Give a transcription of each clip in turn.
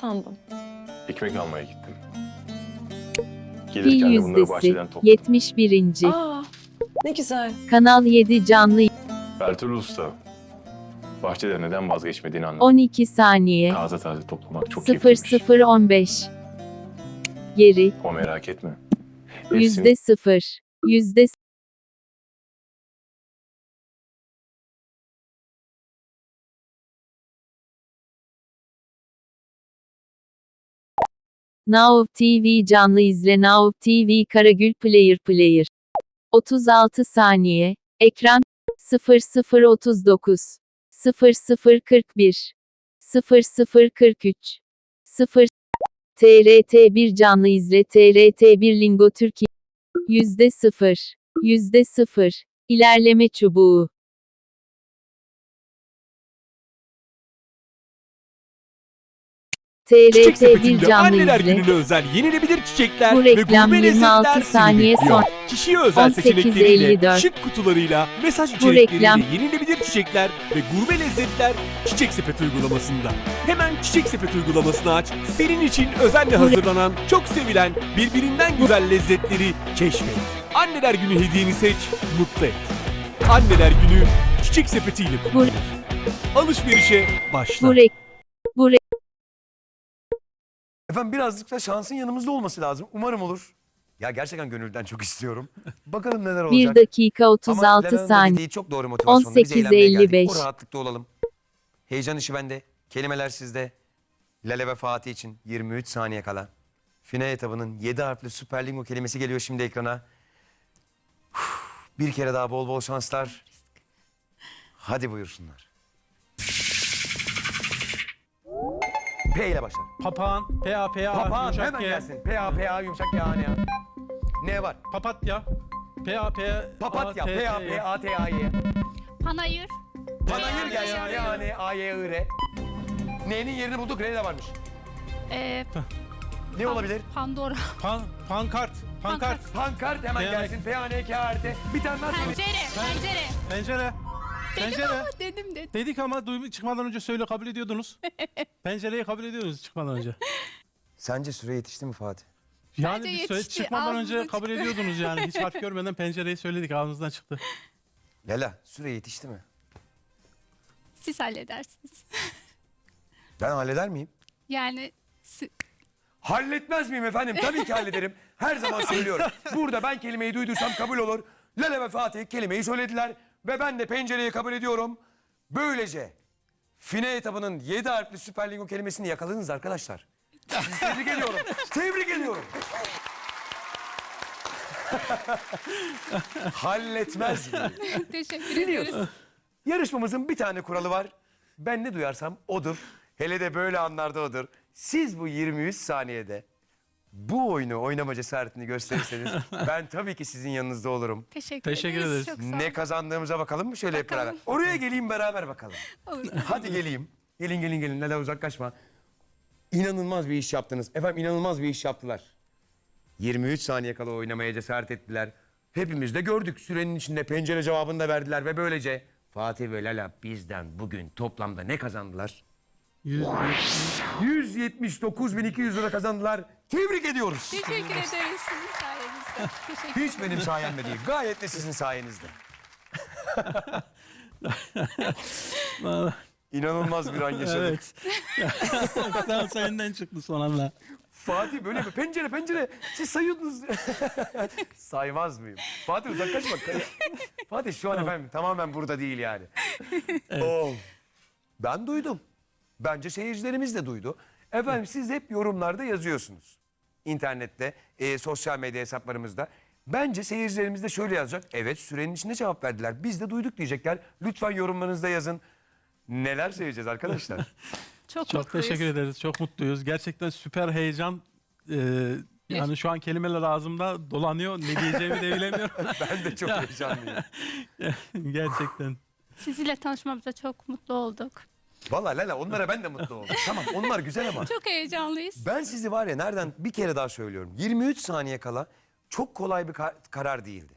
Sandım. Ekmek almaya gittim. Gelirken de bunları bahçeden topladım. 71. Aa, ne güzel. Kanal 7 canlı Ertuğrul Usta, bahçede neden vazgeçmediğini anladım. 12 saniye. Taze taze toplamak çok 0 keyifliymiş. 0 15. Geri O merak etme. Yüzde 0. Yüzde Now TV canlı izle. Now TV Karagül Player Player. 36 saniye. Ekran 0039 0041 0043 0 TRT1 canlı izle. TRT1 Lingo Türkiye. Yüzde sıfır. Yüzde sıfır. İlerleme çubuğu. Çiçek TRT1 sepetinde canlı anneler izle. gününe özel yenilebilir çiçekler Bu ve reklam gurme 26 lezzetler sizi saniye bekliyor. sonra. Kişiye özel 18.54. seçenekleriyle, şık kutularıyla, mesaj içerikleriyle reklam- yenilebilir çiçekler ve gurme lezzetler Çiçek Sepet uygulamasında. Hemen Çiçek Sepet uygulamasını aç. Senin için özenle hazırlanan, çok sevilen, birbirinden güzel lezzetleri keşfet. Anneler günü hediyeni seç, mutlu et. Anneler günü Çiçek Sepeti ile kutlanır. Alışverişe başla. Bu Efendim birazcık da şansın yanımızda olması lazım. Umarım olur. Ya gerçekten gönülden çok istiyorum. Bakalım neler olacak. 1 dakika Ama 36 Lena'nın da saniye. dediği çok doğru motivasyonda. Biz 18.55. eğlenmeye geldik. O rahatlıkta olalım. Heyecan işi bende. Kelimeler sizde. Lale ve Fatih için 23 saniye kala. Final etabının 7 harfli Süper Lingo kelimesi geliyor şimdi ekrana. Uf, Bir kere daha bol bol şanslar. Hadi buyursunlar. P ile başlar. Papağan, P-A, P-A, Papağan yumuşak hemen G. gelsin. P A P A yumuşak ya ya. Ne var? Papatya, P-A, P-A, Papatya. T, P A T, P A T A Y. Panayır. Panayır P, A, gelsin. P A N A Y I R. N'nin yerini bulduk. R de varmış. Ee, Ne olabilir? Pandora. Pan, pankart, pankart, Pankart hemen P A gelsin. P A N K A R T. Bir tane daha. Pencere. Pencere. pencere. Dedim Pencere. ama dedim dedim. Dedik ama duyma- çıkmadan önce söyle kabul ediyordunuz. Pencereyi kabul ediyordunuz çıkmadan önce. Sence süre yetişti mi Fatih? Yani Bence biz söyle, yetişti, çıkmadan önce ağzımızdan kabul çıktı. ediyordunuz yani. Hiç harf görmeden pencereyi söyledik ağzımızdan çıktı. Lala süre yetişti mi? Siz halledersiniz. Ben halleder miyim? Yani si- Halletmez miyim efendim? Tabii ki hallederim. Her zaman söylüyorum. Burada ben kelimeyi duyduysam kabul olur. Lale ve Fatih kelimeyi söylediler. Ve ben de pencereyi kabul ediyorum. Böylece fine etabının 7 harfli Süper Lingo kelimesini yakaladınız arkadaşlar. Sizi tebrik ediyorum. Tebrik ediyorum. Halletmez miyim? teşekkür ediyoruz. Yarışmamızın bir tane kuralı var. Ben ne duyarsam odur. Hele de böyle anlarda odur. Siz bu 23 saniyede bu oyunu oynama cesaretini gösterirseniz ben tabii ki sizin yanınızda olurum. Teşekkür, Teşekkür ederiz. Çok sağ olun. Ne kazandığımıza bakalım mı şöyle hep Bakalım. beraber? Oraya geleyim beraber bakalım. Olur. Hadi geleyim. Gelin gelin gelin. Neden uzaklaşma. İnanılmaz bir iş yaptınız. Efendim inanılmaz bir iş yaptılar. 23 saniye kala oynamaya cesaret ettiler. Hepimiz de gördük. Sürenin içinde pencere cevabını da verdiler ve böylece Fatih ve Lala bizden bugün toplamda ne kazandılar? 100, 179.200 lira kazandılar. Tebrik ediyoruz. Teşekkür ederiz sizin sayenizde. Teşekkür Hiç benim sayemde değil. Gayet de sizin sayenizde. İnanılmaz bir an yaşadık. evet. Sen senden çıktı son anda. Fatih böyle bir pencere pencere siz sayıyordunuz. Saymaz mıyım? Fatih uzaklaşma. Fatih şu an efendim tamamen burada değil yani. Oh. Ben duydum. Bence seyircilerimiz de duydu. Efendim siz hep yorumlarda yazıyorsunuz. İnternette, e, sosyal medya hesaplarımızda. Bence seyircilerimiz de şöyle yazacak. Evet sürenin içinde cevap verdiler. Biz de duyduk diyecekler. Lütfen yorumlarınızda yazın. Neler söyleyeceğiz arkadaşlar? Çok, Çok mutluyuz. teşekkür ederiz. Çok mutluyuz. Gerçekten süper heyecan. Ee, yani şu an kelimeler ağzımda dolanıyor. Ne diyeceğimi de bilemiyorum. ben de çok heyecanlıyım. Gerçekten. Sizinle tanışmamıza çok mutlu olduk. Vallahi Lala onlara ben de mutlu oldum. tamam onlar güzel ama. Çok heyecanlıyız. Ben sizi var ya nereden bir kere daha söylüyorum. 23 saniye kala çok kolay bir ka- karar değildi.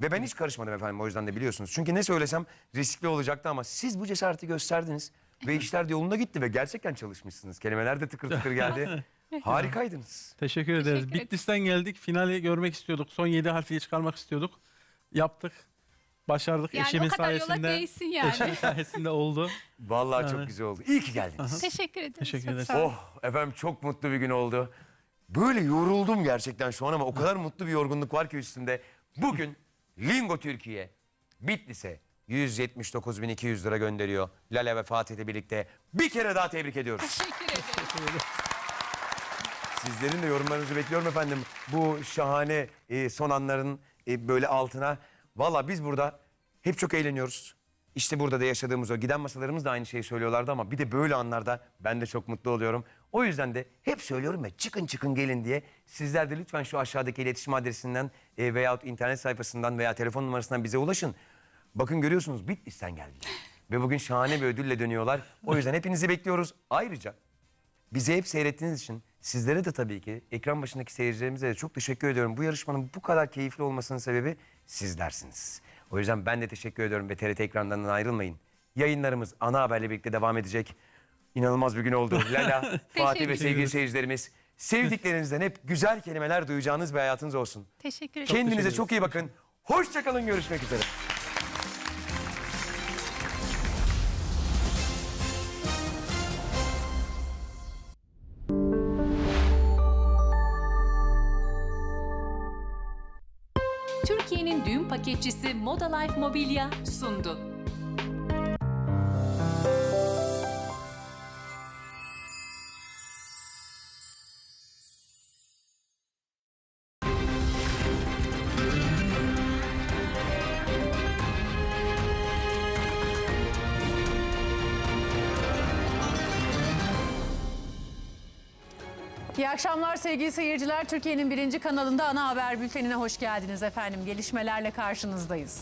Ve ben hiç karışmadım efendim o yüzden de biliyorsunuz. Çünkü ne söylesem riskli olacaktı ama siz bu cesareti gösterdiniz. ve işler de yolunda gitti ve gerçekten çalışmışsınız. Kelimeler de tıkır tıkır geldi. Harikaydınız. Teşekkür ederiz. Teşekkür ederim. Bitlis'ten geldik. Finali görmek istiyorduk. Son 7 harfiyi çıkarmak istiyorduk. Yaptık. Başardık. Yani Eşimin o kadar yola sayesinde. değsin yani. Eşimin sayesinde oldu. Vallahi çok güzel oldu. İyi ki geldiniz. Teşekkür ederim. Teşekkür çok ederiz. sağ olun. Oh efendim çok mutlu bir gün oldu. Böyle yoruldum gerçekten şu an ama o kadar mutlu bir yorgunluk var ki üstümde. Bugün Lingo Türkiye Bitlis'e 179.200 lira gönderiyor. Lale ve Fatih'le birlikte bir kere daha tebrik ediyoruz. Teşekkür ederim. Sizlerin de yorumlarınızı bekliyorum efendim. Bu şahane e, son anların e, böyle altına. Valla biz burada hep çok eğleniyoruz. İşte burada da yaşadığımız o giden masalarımız da aynı şeyi söylüyorlardı ama bir de böyle anlarda ben de çok mutlu oluyorum. O yüzden de hep söylüyorum ya çıkın çıkın gelin diye. Sizler de lütfen şu aşağıdaki iletişim adresinden e, veyahut internet sayfasından veya telefon numarasından bize ulaşın. Bakın görüyorsunuz Bitlis'ten geldiler. Ve bugün şahane bir ödülle dönüyorlar. O yüzden hepinizi bekliyoruz. Ayrıca Bizi hep seyrettiğiniz için sizlere de tabii ki ekran başındaki seyircilerimize de çok teşekkür ediyorum. Bu yarışmanın bu kadar keyifli olmasının sebebi sizlersiniz. O yüzden ben de teşekkür ediyorum ve TRT ekranlarından ayrılmayın. Yayınlarımız ana haberle birlikte devam edecek. İnanılmaz bir gün oldu. Lala, Fatih ve sevgili seyircilerimiz sevdiklerinizden hep güzel kelimeler duyacağınız bir hayatınız olsun. Teşekkür ederim. Kendinize çok iyi bakın. Hoşçakalın görüşmek üzere. Türkiye'nin düğün paketçisi Moda Life Mobilya sundu. İyi akşamlar sevgili seyirciler. Türkiye'nin birinci kanalında ana haber bültenine hoş geldiniz efendim. Gelişmelerle karşınızdayız.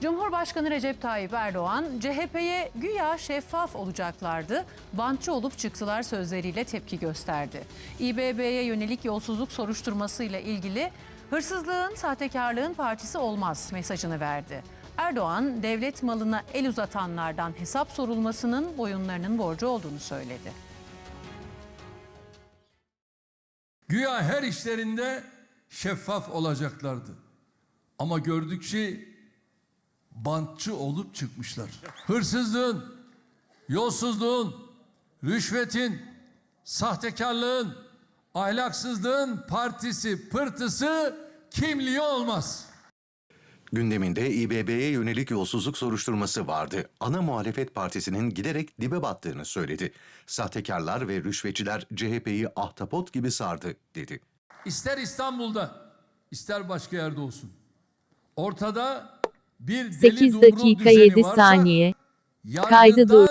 Cumhurbaşkanı Recep Tayyip Erdoğan, CHP'ye güya şeffaf olacaklardı, bantçı olup çıktılar sözleriyle tepki gösterdi. İBB'ye yönelik yolsuzluk soruşturmasıyla ilgili hırsızlığın, sahtekarlığın partisi olmaz mesajını verdi. Erdoğan, devlet malına el uzatanlardan hesap sorulmasının boyunlarının borcu olduğunu söyledi. Güya her işlerinde şeffaf olacaklardı. Ama gördük ki bantçı olup çıkmışlar. Hırsızlığın, yolsuzluğun, rüşvetin, sahtekarlığın, ahlaksızlığın partisi, pırtısı, kimliği olmaz. Gündeminde İBB'ye yönelik yolsuzluk soruşturması vardı. Ana muhalefet partisinin giderek dibe battığını söyledi. Sahtekarlar ve rüşvetçiler CHP'yi ahtapot gibi sardı dedi. İster İstanbul'da, ister başka yerde olsun. Ortada bir deli 8 dumrul dakika düzeni 7 varsa, saniye. Kaydı dur.